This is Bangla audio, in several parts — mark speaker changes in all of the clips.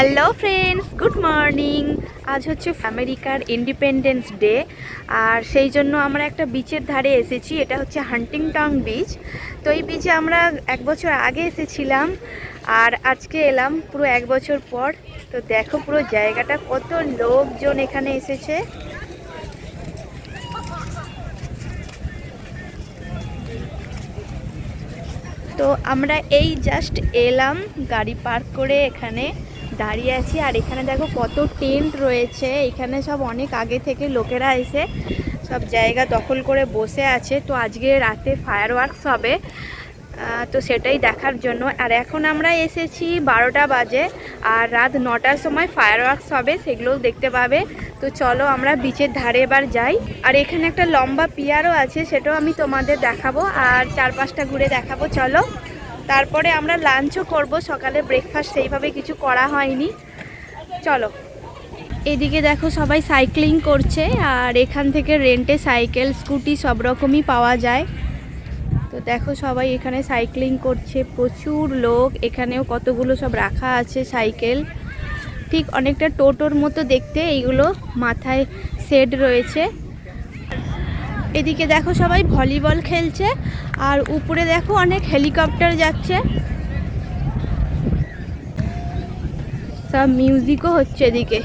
Speaker 1: হ্যালো ফ্রেন্ডস গুড মর্নিং আজ হচ্ছে আমেরিকার ইন্ডিপেন্ডেন্স ডে আর সেই জন্য আমরা একটা বিচের ধারে এসেছি। এটা হচ্ছে হান্টিংটং বিচ তো এই বিচে আমরা এক বছর আগে এসেছিলাম। আর আজকে এলাম পুরো এক বছর পর। তো দেখো পুরো জায়গাটা, কত লোকজন এখানে এসেছে। তো আমরা এই জাস্ট এলাম, গাড়ি পার্ক করে এখানে। দাঁড়িয়ে আছি আর এখানে দেখো কত টেন্ট রয়েছে। এখানে সব অনেক আগে থেকে লোকেরা এসে সব জায়গা দখল করে বসে আছে। তো আজকে রাতে ফায়ার ওয়ার্কস হবে তো সেটাই দেখার জন্য। আর এখন আমরা এসেছি বারোটা বাজে আর রাত নটার সময় ফায়ার ওয়ার্কস হবে, সেগুলোও দেখতে পাবে। তো চলো আমরা বিচের ধারে এবার যাই। আর এখানে একটা লম্বা পিয়ারও আছে, সেটাও আমি তোমাদের দেখাবো। আর চার পাঁচটা ঘুরে দেখাবো। চলো। তারপরে আমরা লাঞ্চও করব, সকালে ব্রেকফাস্ট সেইভাবে কিছু করা হয়নি। চলো। এদিকে দেখো সবাই সাইক্লিং করছে, আর এখান থেকে রেন্টে সাইকেল স্কুটি সব রকমই পাওয়া যায়। তো দেখো সবাই এখানে সাইক্লিং করছে, প্রচুর লোক, এখানেও কতগুলো সব রাখা আছে সাইকেল ঠিক অনেকটা টোটোর মতো দেখতে, এইগুলো মাথায় সেট রয়েছে। এদিকে দেখো সবাই ভলিবল খেলছে আর উপরে দেখো অনেক হেলিকপ্টার যাচ্ছে। সব মিউজিকও হচ্ছে এদিকে।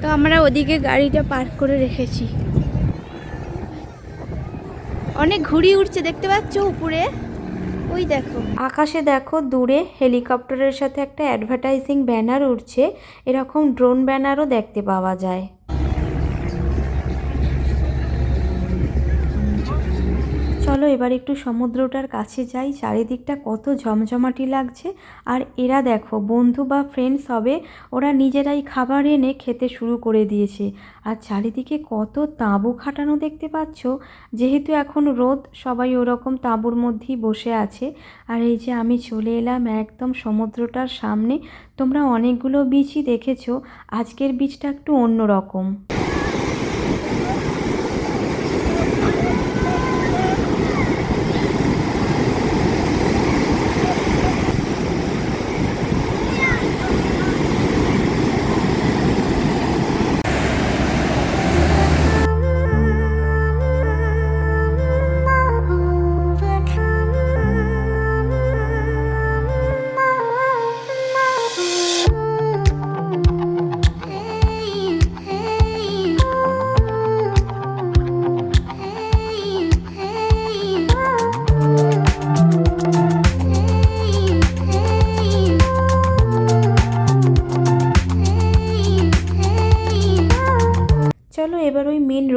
Speaker 1: তো আমরা ওদিকে গাড়িটা পার্ক করে রেখেছি। অনেক ঘুড়ি উঠছে দেখতে পাচ্ছ উপরে? ওই দেখো। আকাশে দেখো দূরে হেলিকপ্টারের সাথে একটা অ্যাডভার্টাইজিং ব্যানার উঠছে এরকম ড্রোন ব্যানারও দেখতে পাওয়া যায়। চলো এবার একটু সমুদ্রটার কাছে যাই। চারিদিকটা কত ঝমঝমাটি লাগছে। আর এরা দেখো, বন্ধু বা ফ্রেন্ডস হবে, ওরা নিজেরাই খাবার এনে খেতে শুরু করে দিয়েছে। আর চারিদিকে কত তাঁবু খাটানো দেখতে পাচ্ছ? যেহেতু এখন রোদ, সবাই ওরকম তাঁবুর মধ্যেই বসে আছে। আর এই যে আমি চলে এলাম একদম সমুদ্রটার সামনে। তোমরা অনেকগুলো বীচই দেখেছ। আজকের বীচটা একটু অন্য রকম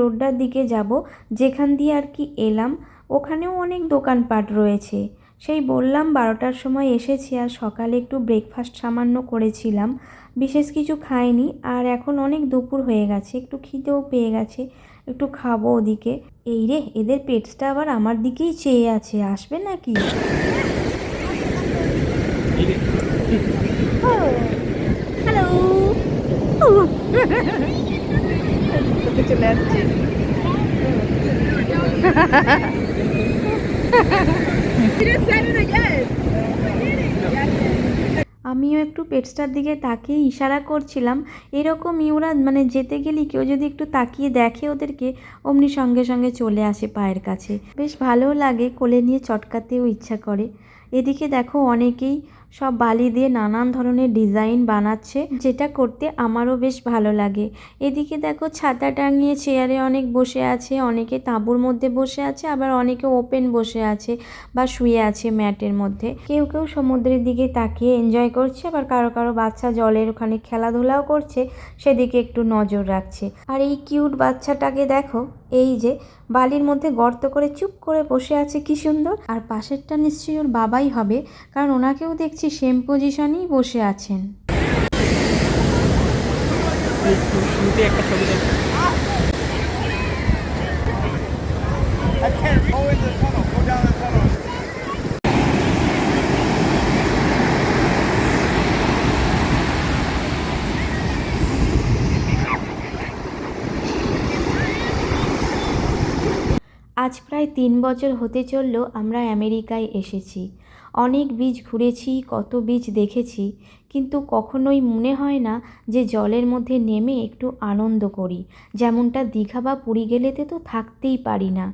Speaker 1: রোডটার দিকে যাব, যেখান দিয়ে আর কি এলাম, ওখানেও অনেক দোকানপাট রয়েছে। সেই বললাম বারোটার সময় এসেছি আর সকালে একটু ব্রেকফাস্ট সামান্য করেছিলাম, বিশেষ কিছু খাইনি আর এখন অনেক দুপুর হয়ে গেছে, একটু খিদেও পেয়ে গেছে, একটু খাব ওদিকে। এই রে, এদের পেটসটা আবার আমার দিকেই চেয়ে আছে, আসবে নাকি হ্যালো চলে আসছে আমিও একটু পেটসটার দিকে তাকিয়ে ইশারা করছিলাম এরকমই ওরা মানে যেতে গেলে কেউ যদি একটু তাকিয়ে দেখে ওদেরকে, অমনি সঙ্গে সঙ্গে চলে আসে পায়ের কাছে। বেশ ভালোও লাগে কোলে নিয়ে চটকাতেও ইচ্ছা করে। এদিকে দেখো অনেকেই সব বালি দিয়ে নানান ধরনের ডিজাইন বানাচ্ছে, যেটা করতে আমারও বেশ ভালো লাগে। এদিকে দেখো ছাতা টাঙিয়ে চেয়ারে অনেক বসে আছে, অনেকে তাঁবুর মধ্যে বসে আছে, আবার অনেকে ওপেন বসে আছে বা শুয়ে আছে ম্যাটের মধ্যে। কেউ কেউ সমুদ্রের দিকে তাকিয়ে এনজয় করছে, আবার কারও কারও বাচ্চা জলের ওখানে খেলাধুলাও করছে, সেদিকে একটু নজর রাখছে। আর এই কিউট বাচ্চাটাকে দেখো এই যে, বালির মধ্যে গর্ত করে চুপ করে বসে আছে কি সুন্দর। আর পাশেরটা নিশ্চয়ই ওর বাবাই হবে, কারণ ওনাকেও দেখছি সেম পজিশনেই বসে আছেন।
Speaker 2: একটা ছবি দেখ
Speaker 1: আজ প্রায় তিন বছর হতে চলল আমরা আমেরিকায় এসেছি। অনেক বীজ ঘুরেছি, কত বীজ দেখেছি, কিন্তু কখনোই মনে হয় না যে জলের মধ্যে নেমে একটু আনন্দ করি। যেমনটা দীঘা বা পুরী গেলেতে তো থাকতেই পারি না।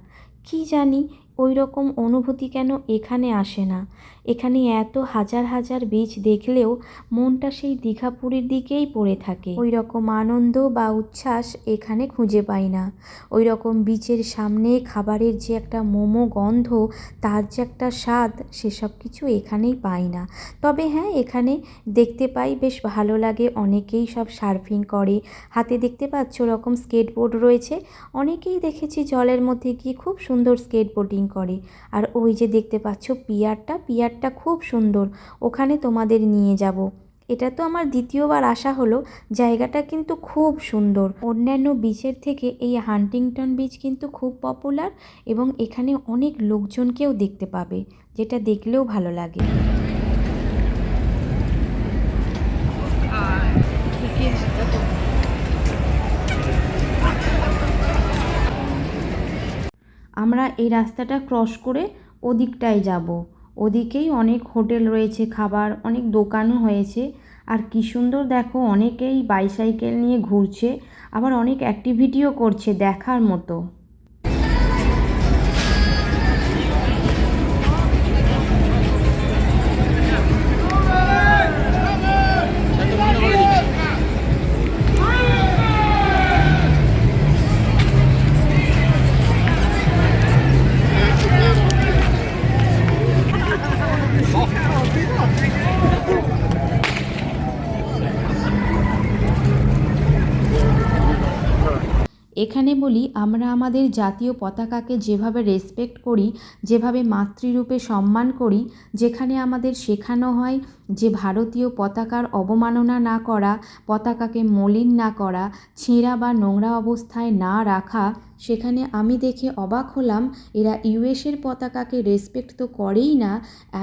Speaker 1: কি জানি ওই রকম অনুভূতি কেন এখানে আসে না? এখানে এত হাজার হাজার বীজ দেখলেও মনটা সেই দীঘা পুরীর দিকেই পড়ে থাকে। ওই রকম আনন্দ বা উচ্ছ্বাস এখানে খুঁজে পাই না। ওই রকম বিচের সামনে খাবারের যে একটা মোমো গন্ধ, তার যে একটা স্বাদ, সেসব কিছু এখানেই পাই না। তবে হ্যাঁ এখানে দেখতে পাই বেশ ভালো লাগে। অনেকেই সব সার্ফিং করে। হাতে দেখতে পাচ্ছ ওরকম স্কেটবোর্ড রয়েছে। অনেকেই দেখেছি জলের মধ্যে গিয়ে খুব সুন্দর স্কেটবোর্ডিং করে। আর ওই যে দেখতে পাচ্ছ পিয়ারটা পিয়ারটা খুব সুন্দর। ওখানে তোমাদের নিয়ে যাব। এটা তো আমার দ্বিতীয়বার আসা হলো। জায়গাটা কিন্তু খুব সুন্দর। অন্যান্য বিচের থেকে এই হান্টিংটন বিচ কিন্তু খুব পপুলার এবং এখানে অনেক লোকজনকেও দেখতে পাবে, যেটা দেখলেও ভালো লাগে। আমরা এই রাস্তাটা ক্রস করে ওদিকটায় যাব। ওদিকেই অনেক হোটেল রয়েছে, খাবার, অনেক দোকানও হয়েছে। আর কি সুন্দর দেখো, অনেকেই বাইসাইকেল নিয়ে ঘুরছে, আবার অনেক অ্যাক্টিভিটিও করছে দেখার মতো। বলি, আমরা আমাদের জাতীয় পতাকাকে যেভাবে রেসপেক্ট করি, যেভাবে মাতৃরূপে সম্মান করি, যেখানে আমাদের শেখানো হয় যে ভারতীয় পতাকার অবমাননা না করা, পতাকাকে মলিন না করা, ছেঁড়া বা নোংরা অবস্থায় না রাখা, সেখানে আমি দেখে অবাক হলাম, এরা ইউএসের পতাকাকে রেসপেক্ট তো করেই না,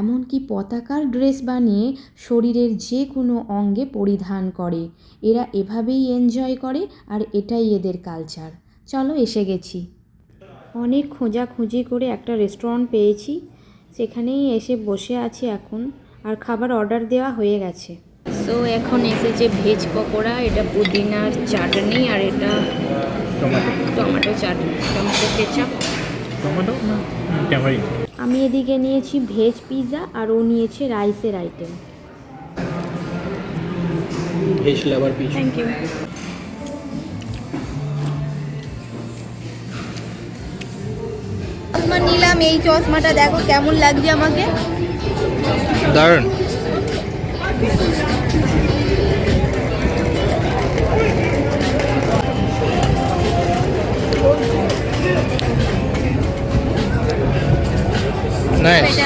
Speaker 1: এমনকি পতাকার ড্রেস বানিয়ে শরীরের যে কোনো অঙ্গে পরিধান করে। এরা এভাবেই এনজয় করে, আর এটাই এদের কালচার চলো এসে গেছি। অনেক খোঁজাখুঁজি করে একটা রেস্টুরেন্ট পেয়েছি। সেখানেই এসে বসে আছি এখন। আর খাবার অর্ডার দেওয়া হয়ে গেছে।
Speaker 3: সো এখন এসেছে ভেজ পকোড়া এটা পুদিনার চাটনি আর এটা
Speaker 2: টমেটো।
Speaker 3: টমেটো চাটনি টমেটো কেচাপ।
Speaker 2: টমেটো?
Speaker 1: আমি এদিকে নিয়েছি ভেজ পিৎজা আর ও নিয়েছে রাইসের item
Speaker 2: veg lover
Speaker 3: thank you চশমা নিলাম এই চশমাটা দেখো কেমন লাগছে আমাকে।
Speaker 2: দারুণ। নাইস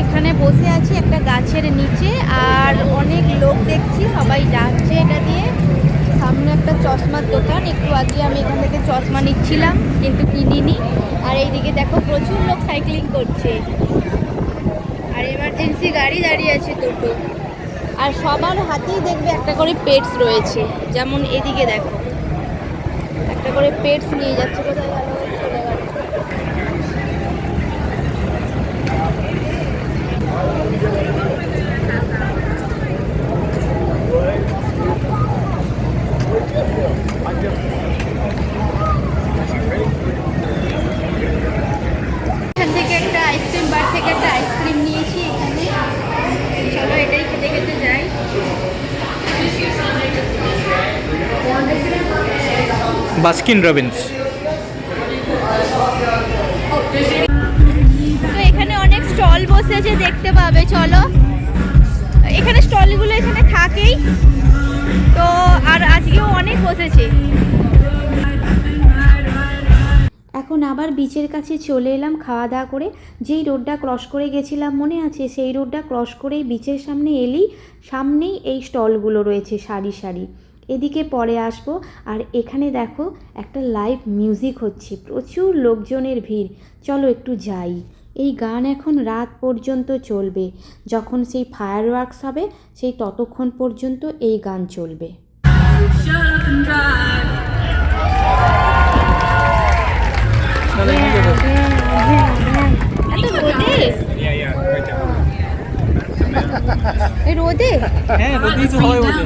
Speaker 3: এখানে বসে আছি একটা গাছের নিচে, আর অনেক লোক দেখছি, সবাই যাচ্ছে এটা দিয়ে। সামনে একটা চশমার দোকান, একটু আগে আমি এখান থেকে চশমা নিচ্ছিলাম, কিন্তু কিনিনি। আর এইদিকে দেখো প্রচুর লোক সাইক্লিং করছে। আর এমার্জেন্সি গাড়ি দাঁড়িয়ে আছে দুটো। আর সবার হাতেই দেখবে একটা করে পেটস রয়েছে। যেমন এদিকে দেখো। একটা করে পেটস নিয়ে যাচ্ছে কোথায় গেল চলে গেল এখান থেকে একটা আইসক্রিম বার থেকে একটা আইসক্রিম নিয়েছি এখানে চলো এটাই খেতে খেতে যাই
Speaker 2: বাস্কিন রবিন্স।
Speaker 3: তো এখানে অনেক স্টল বসেছে দেখতে পাবে চলো। এখানে স্টলগুলো এখানে থাকেই। তো আর আজকেও অনেক বসেছে।
Speaker 1: এখন আবার বিচের কাছে চলে এলাম খাওয়া দাওয়া করে। যেই রোডটা ক্রস করে গেছিলাম মনে আছে সেই রোডটা ক্রস করেই বিচের সামনে এলেই সামনেই এই স্টলগুলো রয়েছে সারি সারি। এদিকে পরে আসব। আর এখানে দেখো একটা লাইভ মিউজিক হচ্ছে প্রচুর লোকজনের ভিড়। চলো একটু যাই। এই গান এখন রাত পর্যন্ত চলবে। যখন সেই ফায়ার ওয়ার্কস হবে সেই ততক্ষণ পর্যন্ত এই গান চলবে।
Speaker 3: এত রোদে এই রোদে?
Speaker 2: হ্যাঁ রোদেই তো হয় ওটা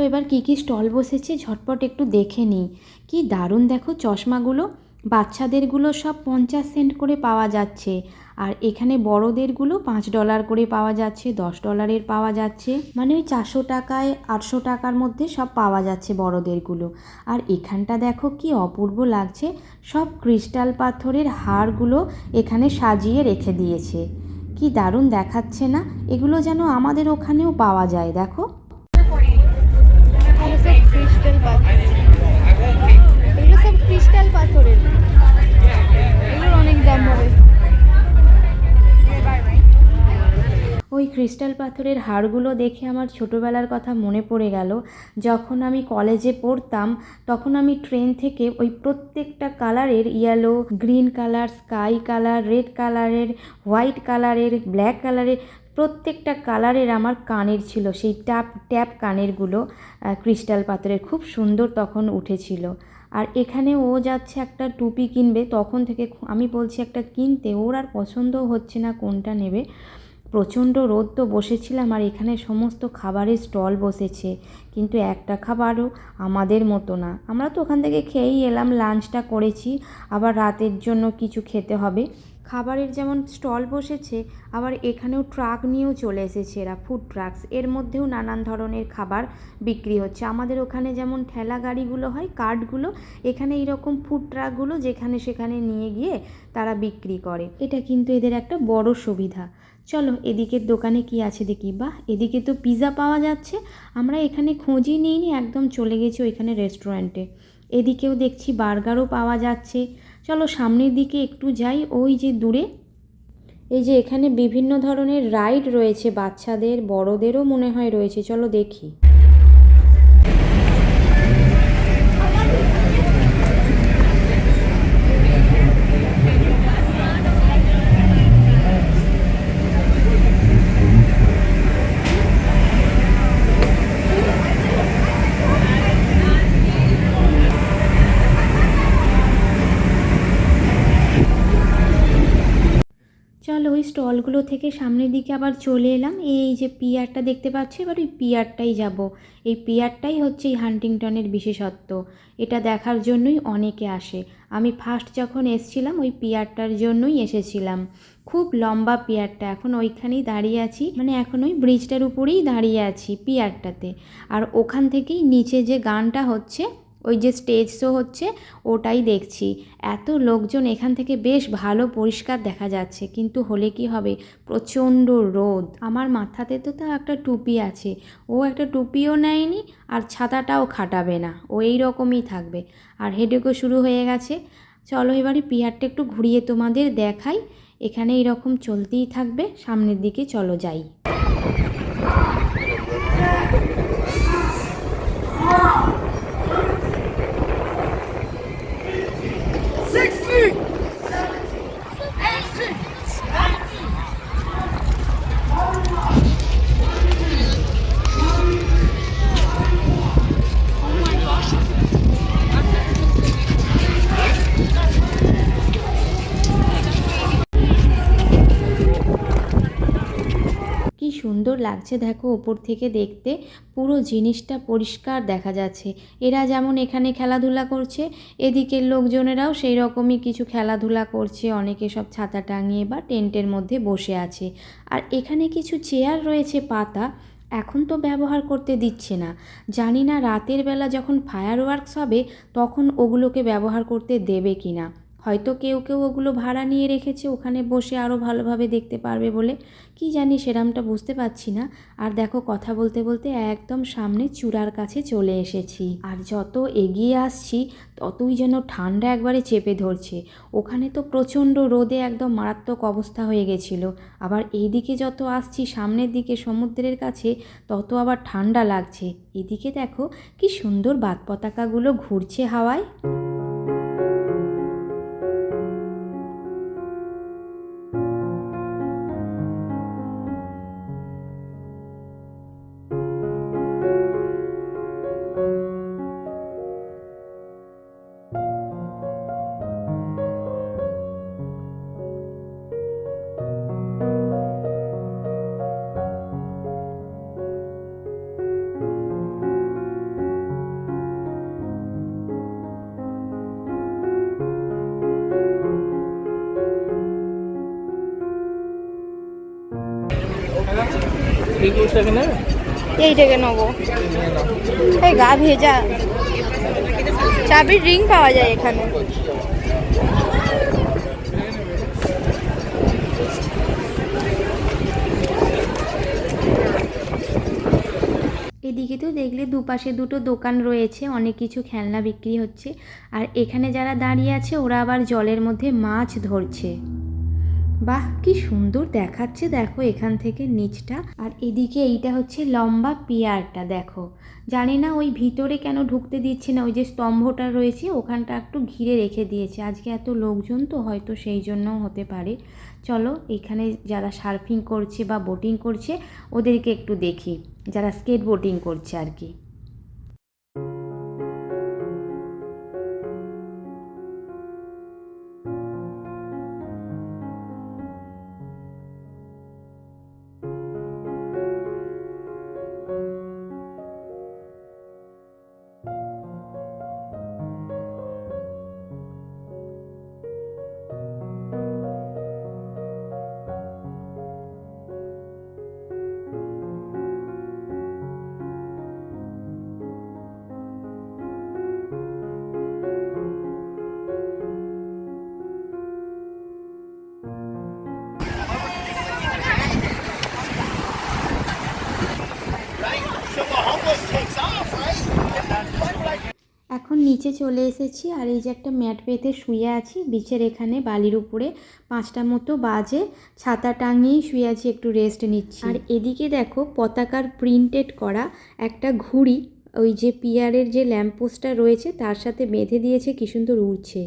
Speaker 1: চলো এবার কী কী স্টল বসেছে ঝটপট একটু দেখে নিই। কি দারুণ দেখো চশমাগুলো। বাচ্চাদেরগুলো সব পঞ্চাশ সেন্ট করে পাওয়া যাচ্ছে। আর এখানে বড়দেরগুলো পাঁচ ডলার করে পাওয়া যাচ্ছে, দশ ডলারের পাওয়া যাচ্ছে। মানে ওই চারশো টাকায়, আটশো টাকার মধ্যে সব পাওয়া যাচ্ছে বড়দেরগুলো। আর এখানটা দেখো কি অপূর্ব লাগছে। সব ক্রিস্টাল পাথরের হারগুলো এখানে সাজিয়ে রেখে দিয়েছে। কি দারুণ দেখাচ্ছে না? এগুলো যেন আমাদের ওখানেও পাওয়া যায়, দেখো।
Speaker 3: ক্রিস্টাল পাথরের। এগুলোর অনেক দাম হবে।
Speaker 1: ওই ক্রিস্টাল পাথরের হাড়গুলো দেখে আমার ছোটোবেলার কথা মনে পড়ে গেল। যখন আমি কলেজে পড়তাম, তখন আমি ট্রেন থেকে ওই প্রত্যেকটা কালারের yellow, green colour, sky colour, red কালারের, হোয়াইট কালারের, ব্ল্যাক কালারের প্রত্যেকটা কালারের আমার কানের ছিল। সেই ট্যাপ ট্যাপ কানেরগুলো ক্রিস্টাল পাথরের খুব সুন্দর তখন উঠেছিল। আর এখানে ও যাচ্ছে একটা টুপি কিনবে, তখন থেকে আমি বলছি একটা কিনতে, ওর আর পছন্দও হচ্ছে না কোনটা নেবে। প্রচণ্ড রোদ তো বসেছিলাম আর এখানে সমস্ত খাবারের স্টল বসেছে। কিন্তু একটা খাবারও আমাদের মতো না। আমরা তো ওখান থেকে খেয়েই এলাম লাঞ্চটা করেছি। আবার রাতের জন্য কিছু খেতে হবে। খাবারের যেমন স্টল বসেছে, আবার এখানেও ট্রাক নিয়েও চলে এসেছে এরা ফুড ট্রাকস এর মধ্যেও নানান ধরনের খাবার বিক্রি হচ্ছে। আমাদের ওখানে যেমন ঠেলা গাড়িগুলো হয় কার্টগুলো এখানে এইরকম ফুড ট্রাকগুলো যেখানে সেখানে নিয়ে গিয়ে তারা বিক্রি করে। এটা কিন্তু এদের একটা বড় সুবিধা। চলো, এদিকের দোকানে কি আছে দেখি। বা এদিকে তো পিৎজা পাওয়া যাচ্ছে। আমরা এখানে খোঁজই নিইনি, একদম চলে গেছি ওইখানে রেস্টুরেন্টে এদিকেও দেখছি বার্গারও পাওয়া যাচ্ছে। চলো, সামনের দিকে একটু যাই, ওই যে দূরে। এই যে এখানে বিভিন্ন ধরনের রাইড রয়েছে, বাচ্চাদের, বড়দেরও মনে হয় রয়েছে। চলো দেখি। স্টলগুলো থেকে সামনের দিকে আবার চলে এলাম। এই যে পিয়ারটা দেখতে পাচ্ছি, এবার ওই পিয়ারটাই যাব। এই পিয়ারটাই হচ্ছে এই হান্টিংটনের বিশেষত্ব। এটা দেখার জন্যই অনেকে আসে। আমি ফার্স্ট যখন এসছিলাম, ওই পিয়ারটার জন্যই এসেছিলাম। খুব লম্বা পিয়ারটা, এখন ওইখানেই দাঁড়িয়ে আছি। মানে এখন ওই ব্রিজটার উপরেই দাঁড়িয়ে আছি পিয়ারটাতে। আর ওখান থেকেই নিচে যে গানটা হচ্ছে ওই যে স্টেজ শো হচ্ছে, ওটাই দেখছি। এত লোকজন এখান থেকে বেশ ভালো পরিষ্কার দেখা যাচ্ছে, কিন্তু হলে কি হবে? প্রচণ্ড রোদ। আমার মাথাতে তো তা একটা টুপি আছে। ও একটা টুপিও নেয়নি আর ছাতাটাও খাটাবে না। ও এই রকমই থাকবে। আর হেডেকও শুরু হয়ে গেছে। চলো এবারে পিয়ারটা একটু ঘুরিয়ে তোমাদের দেখাই। এখানে এইরকম চলতেই থাকবে। সামনের দিকে চলো যাই। সুন্দর লাগছে, দেখো ওপর থেকে দেখতে। পুরো জিনিসটা পরিষ্কার দেখা যাচ্ছে। এরা যেমন এখানে খেলাধুলা করছে, এদিকের লোকজনেরাও সেই রকমই কিছু খেলাধুলা করছে। অনেকে সব ছাতা টাঙিয়ে বা টেন্টের মধ্যে বসে আছে। আর এখানে কিছু চেয়ার রয়েছে, পাতা। এখন তো ব্যবহার করতে দিচ্ছে না। জানি না রাতের বেলা যখন ফায়ার ওয়ার্কস হবে, তখন ওগুলোকে ব্যবহার করতে দেবে কি না হয়তো কেউ কেউ ওগুলো ভাড়া নিয়ে রেখেছে, ওখানে বসে আরও ভালোভাবে দেখতে পারবে বলে। কি জানি সেরামটা বুঝতে পারছি না। আর দেখো, কথা বলতে বলতে একদম সামনে চূড়ার কাছে চলে এসেছি। আর যত এগিয়ে আসছি, ততই যেন ঠান্ডা একবারে চেপে ধরছে। ওখানে তো প্রচণ্ড রোদে একদম মারাত্মক অবস্থা হয়ে গেছিল। আবার এই দিকে যত আসছি, সামনের দিকে সমুদ্রের কাছে, তত আবার ঠান্ডা লাগছে। এদিকে দেখো, কি সুন্দর বাত পতাকাগুলো ঘুরছে হাওয়ায়।
Speaker 3: এইটাকে নেব। এই গা ভেজা। চাবির রিং পাওয়া যায় এখানে।
Speaker 1: এদিকে তো দেখলে দুপাশে দুটো দোকান রয়েছে অনেক কিছু খেলনা বিক্রি হচ্ছে। আর এখানে যারা দাঁড়িয়ে আছে ওরা আবার জলের মধ্যে মাছ ধরছে। বাহ, কি সুন্দর দেখাচ্ছে। দেখো এখান থেকে নিচটা। আর এদিকে এইটা হচ্ছে লম্বা পিয়ারটা, দেখো। জানি না ওই ভিতরে কেন ঢুকতে দিচ্ছে না, ওই যে স্তম্ভটা রয়েছে, ওখানটা একটু ঘিরে রেখে দিয়েছে। আজকে এত লোকজন তো হয়তো সেই জন্যও হতে পারে। চলো, এখানে যারা সার্ফিং করছে বা বোটিং করছে, ওদেরকে একটু দেখি, যারা স্কেট বোটিং করছে আর কি। এখন নিচে চলে এসেছি আর এই যে একটা ম্যাট পেতে শুয়ে আছি। বিচের এখানে বালির উপরে পাঁচটা মতো বাজে। ছাতা টাঙিয়েই শুয়ে আছি, একটু রেস্ট নিচ্ছি। আর এদিকে দেখো পতাকার প্রিন্টেড করা একটা ঘুড়ি। ওই যে পিয়ারের যে ল্যাম্পপোস্টটা রয়েছে, তার সাথে বেঁধে দিয়েছে, কি সুন্দর উড়ছে।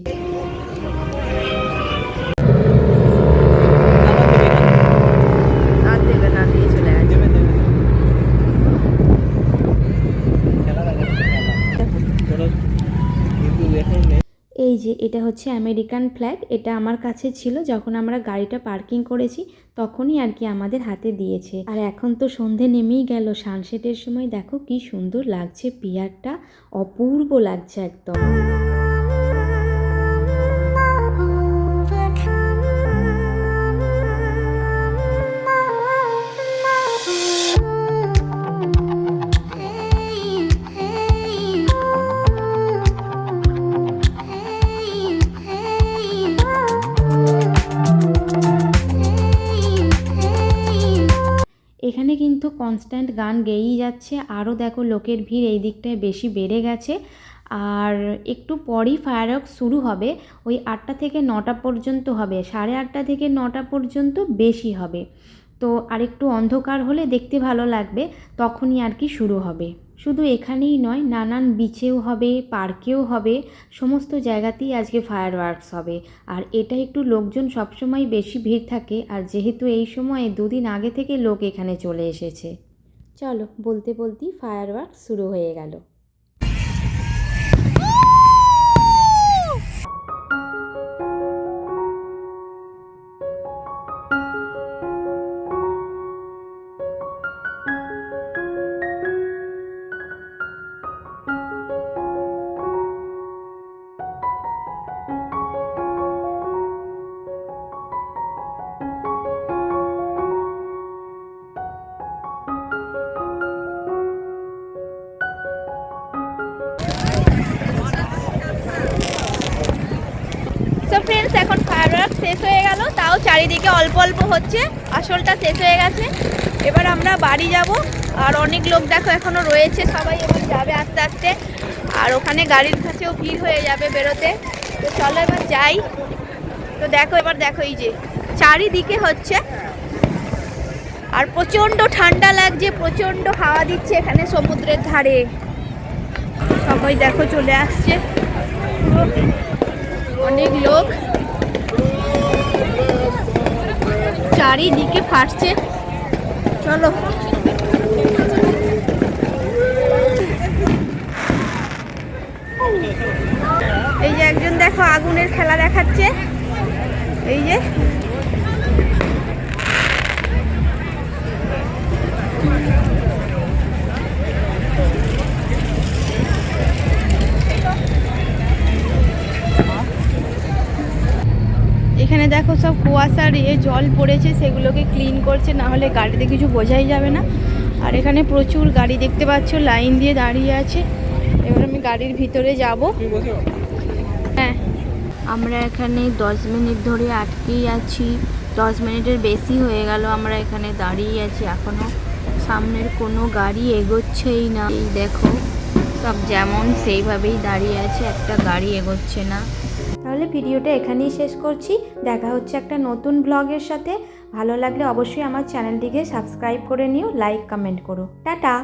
Speaker 1: এই যে, এটা হচ্ছে আমেরিকান ফ্ল্যাগ। এটা আমার কাছে ছিল যখন আমরা গাড়িটা পার্কিং করেছি, তখনই আর কি আমাদের হাতে দিয়েছে। আর এখন তো সন্ধে নেমেই গেল, সানসেটের সময় দেখো কি সুন্দর লাগছে, পিয়ারটা অপূর্ব লাগছে একদম। কনস্ট্যান্ট গান গেয়েই যাচ্ছে। আরও দেখো লোকের ভিড় এই দিকটায় বেশি বেড়ে গেছে। আর একটু পরই ফায়ারওয়ার্ক শুরু হবে। ওই আটটা থেকে নটা পর্যন্ত হবে। সাড়ে আটটা থেকে নটা পর্যন্ত বেশি হবে। তো আরেকটু অন্ধকার হলে দেখতে ভালো লাগবে। তখনই আর কি শুরু হবে। শুধু এখানেই নয়, নানান বিচেও হবে পার্কেও হবে, সমস্ত জায়গাতেই আজকে ফায়ার ওয়ার্কস হবে। আর এটা একটু লোকজন সবসময় বেশি ভিড় থাকে, আর যেহেতু এই সময়ে দুদিন আগে থেকে লোক এখানে চলে এসেছে। চলো, বলতে বলতেই ফায়ার ওয়ার্ক শুরু হয়ে গেল।
Speaker 3: চারিদিকে অল্প অল্প হচ্ছে, আসলটা শেষ হয়ে গেছে। এবার আমরা বাড়ি যাব। আর অনেক লোক দেখো এখনও রয়েছে, সবাই এবার যাবে আস্তে আস্তে। আর ওখানে গাড়ির কাছেও ভিড় হয়ে যাবে বেরোতে। তো চলো এবার যাই। তো দেখো, এবার দেখো এই যে, চারিদিকে হচ্ছে। আর প্রচণ্ড ঠান্ডা লাগছে, প্রচণ্ড হাওয়া দিচ্ছে এখানে সমুদ্রের ধারে। সবাই দেখো চলে আসছে। অনেক লোক। চারিদিকে ফাটছে। চলো। এই যে একজন দেখো আগুনের খেলা দেখাচ্ছে। এই যে। এখানে দেখো সব কুয়াশার ইয়ে জল পড়েছে সেগুলোকে ক্লিন করছে না হলে গাড়িতে কিছু বোঝাই যাবে না। আর এখানে প্রচুর গাড়ি দেখতে পাচ্ছ লাইন দিয়ে দাঁড়িয়ে আছে। এবার আমি গাড়ির ভিতরে যাব। হ্যাঁ।
Speaker 1: আমরা এখানে দশ মিনিট ধরে আটকেই আছি। দশ মিনিটের বেশি হয়ে গেল আমরা এখানে দাঁড়িয়ে আছি। এখনও সামনের কোনো গাড়ি এগোচ্ছেই না। এই দেখো সব যেমন সেইভাবেই দাঁড়িয়ে আছে একটা গাড়ি এগোচ্ছে না। তাহলে ভিডিওটা এখানেই শেষ করছি। দেখা হচ্ছে একটা নতুন ব্লগের সাথে। ভালো লাগলে অবশ্যই আমার চ্যানেলটিকে সাবস্ক্রাইব করে নিও, লাইক, কমেন্ট করো। টাটা!